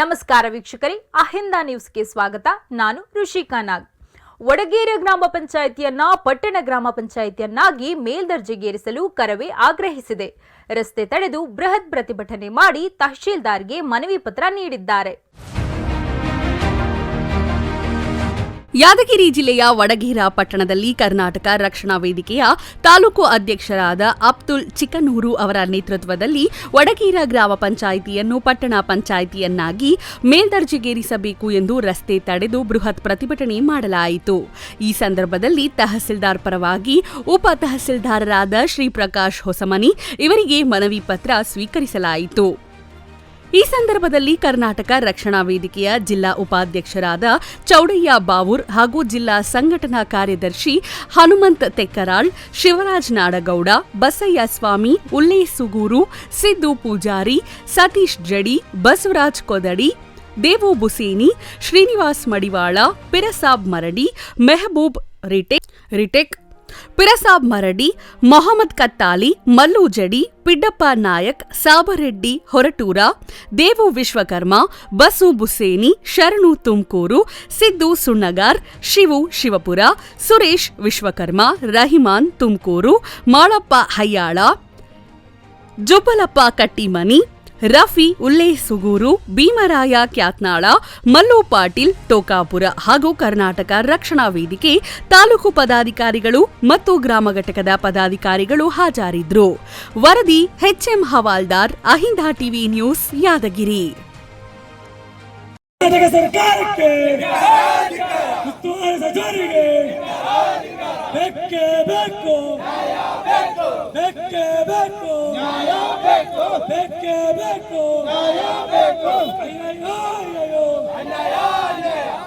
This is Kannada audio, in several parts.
ನಮಸ್ಕಾರ ವೀಕ್ಷಕರೇ, ಅಹಿಂದ ನ್ಯೂಸ್ಗೆ ಸ್ವಾಗತ. ನಾನು ಋಷಿಕಾ ನಾಗ್. ವಡಗೇರೆ ಗ್ರಾಮ ಪಂಚಾಯಿತಿಯನ್ನ, ಪಟ್ಟಣ ಗ್ರಾಮ ಪಂಚಾಯಿತಿಯನ್ನಾಗಿ ಮೇಲ್ದರ್ಜೆಗೇರಿಸಲು ಕರವೇ ಆಗ್ರಹಿಸಿದೆ. ರಸ್ತೆ ತಡೆದು ಬೃಹತ್ ಪ್ರತಿಭಟನೆ ಮಾಡಿ ತಹಶೀಲ್ದಾರ್ಗೆ ಮನವಿ ಪತ್ರ ನೀಡಿದ್ದಾರೆ. ಯಾದಗಿರಿ ಜಿಲ್ಲೆಯ ವಡಗೇರ ಪಟ್ಟಣದಲ್ಲಿ ಕರ್ನಾಟಕ ರಕ್ಷಣಾ ವೇದಿಕೆಯ ತಾಲೂಕು ಅಧ್ಯಕ್ಷರಾದ ಅಬ್ದುಲ್ ಚಿಕ್ಕನೂರು ಅವರ ನೇತೃತ್ವದಲ್ಲಿ ವಡಗೇರ ಗ್ರಾಮ ಪಂಚಾಯಿತಿಯನ್ನು ಪಟ್ಟಣ ಪಂಚಾಯಿತಿಯನ್ನಾಗಿ ಮೇಲ್ದರ್ಜೆಗೇರಿಸಬೇಕು ಎಂದು ರಸ್ತೆ ತಡೆದು ಬೃಹತ್ ಪ್ರತಿಭಟನೆ ಮಾಡಲಾಯಿತು. ಈ ಸಂದರ್ಭದಲ್ಲಿ ತಹಸೀಲ್ದಾರ್ ಪರವಾಗಿ ಉಪ ತಹಸೀಲ್ದಾರರಾದ ಶ್ರೀಪ್ರಕಾಶ್ ಹೊಸಮನಿ ಇವರಿಗೆ ಮನವಿ ಪತ್ರ ಸ್ವೀಕರಿಸಲಾಯಿತು. ಈ ಸಂದರ್ಭದಲ್ಲಿ ಕರ್ನಾಟಕ ರಕ್ಷಣಾ ವೇದಿಕೆಯ ಜಿಲ್ಲಾ ಉಪಾಧ್ಯಕ್ಷರಾದ ಚೌಡಯ್ಯ ಬಾವೂರ್ ಹಾಗೂ ಜಿಲ್ಲಾ ಸಂಘಟನಾ ಕಾರ್ಯದರ್ಶಿ ಹನುಮಂತ್ ತೆಕ್ಕರಾಳ್, ಶಿವರಾಜ್ ನಾಡಗೌಡ, ಬಸಯ್ಯ ಸ್ವಾಮಿ ಉಲ್ಲೇಸುಗೂರು ಸಿದ್ದು ಪೂಜಾರಿ, ಸತೀಶ್ ಜಡಿ, ಬಸವರಾಜ್ ಕೊದಡಿ, ದೇವು ಬುಸೇನಿ, ಶ್ರೀನಿವಾಸ್ ಮಡಿವಾಳ, ಪಿರಸಾಬ್ ಮರಡಿ, ಮೆಹಬೂಬ್ ರಿಟೆಕ್ ರಿಟೆಕ್ ಪಿರಸಾಬ್ ಮರಡಿ, ಮೊಹಮ್ಮದ್ ಕತ್ತಾಲಿ, ಮಲ್ಲು ಜಡಿ, ಪಿಡ್ಡಪ್ಪ ನಾಯಕ್, ಸಾಬರೆಡ್ಡಿ, ಹೊರಟೂರ, ದೇವು ವಿಶ್ವಕರ್ಮ, ಬಸು ಬುಸೇನಿ, ಶರಣು ತುಮಕೂರು, ಸಿದ್ದು ಸುಣ್ಣಗಾರ್, ಶಿವು ಶಿವಪುರ, ಸುರೇಶ್ ವಿಶ್ವಕರ್ಮ, ರಹಿಮಾನ್ ತುಮಕೂರು, ಮಾಳಪ್ಪ ಹಯ್ಯಾಳ ಜುಬ್ಬಲಪ್ಪ ಕಟ್ಟಿಮನಿ ರಫಿ ಉಲ್ಲೇಸುಗೂರು ಭೀಮರಾಯ ಕ್ಯಾತ್ನಾಳ, ಮಲ್ಲು ಪಾಟೀಲ್, ಟೋಕಾಪುರ ಹಾಗೂ ಕರ್ನಾಟಕ ರಕ್ಷಣಾ ವೇದಿಕೆ ತಾಲೂಕು ಪದಾಧಿಕಾರಿಗಳು ಮತ್ತು ಗ್ರಾಮ ಘಟಕದ ಪದಾಧಿಕಾರಿಗಳು ಹಾಜರಿದ್ದರು. ವರದಿ HM Hawaldar, Ahinda TV news, Yadgiri. ಸರ್ಕಾರಕ್ಕೆ ಬೇಕೇ ಬೇಕು.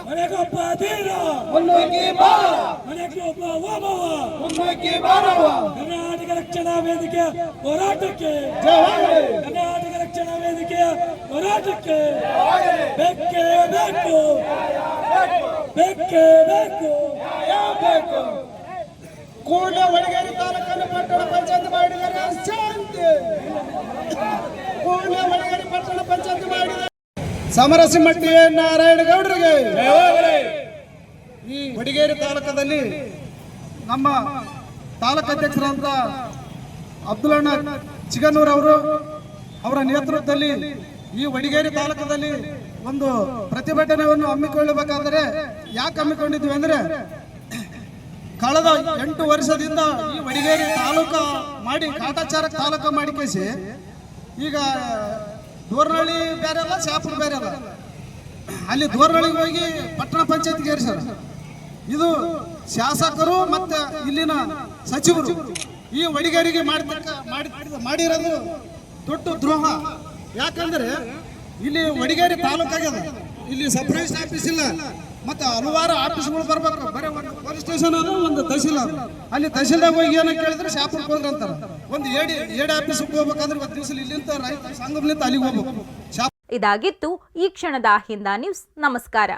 ಮನೆಗೊಬ್ಬ ಧೀರ. ಮನೆಗೊಬ್ಬ ಓಬವ್ವ. ಕರ್ನಾಟಕ ರಕ್ಷಣಾ ವೇದಿಕೆ ಹೋರಾಟಕ್ಕೆ. ಕರ್ನಾಟಕ ರಕ್ಷಣಾ ವೇದಿಕೆಯ ಹೋರಾಟಕ್ಕೆ. ಬೇಕೇ ಬೇಕು ಬೇಕೇ ಬೇಕು ಕೂಡಲೇ ಒಳಗೇರಿ ತಾಲೂಕನ್ನು ಪಟ್ಟಣ ಪಂಚಾಯತ್ ಮಾಡಿದರೆ ಶಾಂತಿ ಕೂಡಲೇ ಒಳಗೇರಿ ಪಟ್ಟಣ ಪಂಚಾಯತ್ ಮಾಡಿದರೆ ಸಮರಸಿಮಟ್ಟಿ ನಾರಾಯಣಗೌಡರಿಗೆ ಈ ಹೊಡಿಗೇರಿ ತಾಲೂಕದಲ್ಲಿ ನಮ್ಮ ತಾಲೂಕು ಅಧ್ಯಕ್ಷರಾದಂಥ ಅಬ್ದುಲ್ಲಣ್ಣ ಚಿಗನೂರ್ ಅವರು ಅವರ ನೇತೃತ್ವದಲ್ಲಿ ಈ ವಡಿಗೇರಿ ತಾಲೂಕದಲ್ಲಿ ಒಂದು ಪ್ರತಿಭಟನೆಯನ್ನು ಹಮ್ಮಿಕೊಳ್ಳಬೇಕಾದರೆ ಯಾಕೆ ಹಮ್ಮಿಕೊಂಡಿದ್ವಿ ಅಂದರೆ ಕಳೆದ ಎಂಟು ವರ್ಷದಿಂದ ಈ ವಡಿಗೇರಿ ತಾಲೂಕ ಮಾಡಿ ಕಾಟಾಚಾರ ತಾಲೂಕ ಮಾಡಿ ಕೇಸಿ ಈಗ ದೂರ್ನಳ್ಳಿ ಬೇರೆ ಅಲ್ಲ ಶಾಪುರ ಬೇರೆ ಅಲ್ಲ ಅಲ್ಲಿ ದೂರ್ನಳ್ಳಿಗೆ ಹೋಗಿ ಪಟ್ಟಣ ಪಂಚಾಯತ್ಗೆ ಏರಿಸ್ಯಾರ. ಇದು ಶಾಸಕರು ಮತ್ತೆ ಇಲ್ಲಿನ ಸಚಿವರು ಈ ಒಡಿಗರಿಗೆ ಮಾಡಿದ ಮಾಡಿ, ಮಾಡಿರೋದು ದೊಡ್ಡ ದ್ರೋಹ. ಯಾಕಂದ್ರೆ ಇಲ್ಲಿ ಒಡಿಗೇರಿ ತಾಲೂಕಾಗ್ಯದ ಇಲ್ಲಿ ಸಬ್ರೈಸ್ ಆಫೀಸ್ ಇಲ್ಲ. ಮತ್ತೆ ಹಲವಾರು ಆಫೀಸ್ಗಳು ಬರ್ಬೇಕು. ಬರೀ ಒಂದು ಪೊಲೀಸ್ ಸ್ಟೇಷನ್ ಅದು ಒಂದು ತಹಸೀಲ್ ಅಲ್ಲಿ ತಹಸೀಲ್ದಾಗ ಹೋಗಿ ಏನೋ ಕೇಳಿದ್ರೆ ಶಾಪುರ್ ಅಂತಾರ ಇದಾಗಿತ್ತು ಈ ಕ್ಷಣದ ಹಿಂದಾ ನ್ಯೂಸ್. ನಮಸ್ಕಾರ.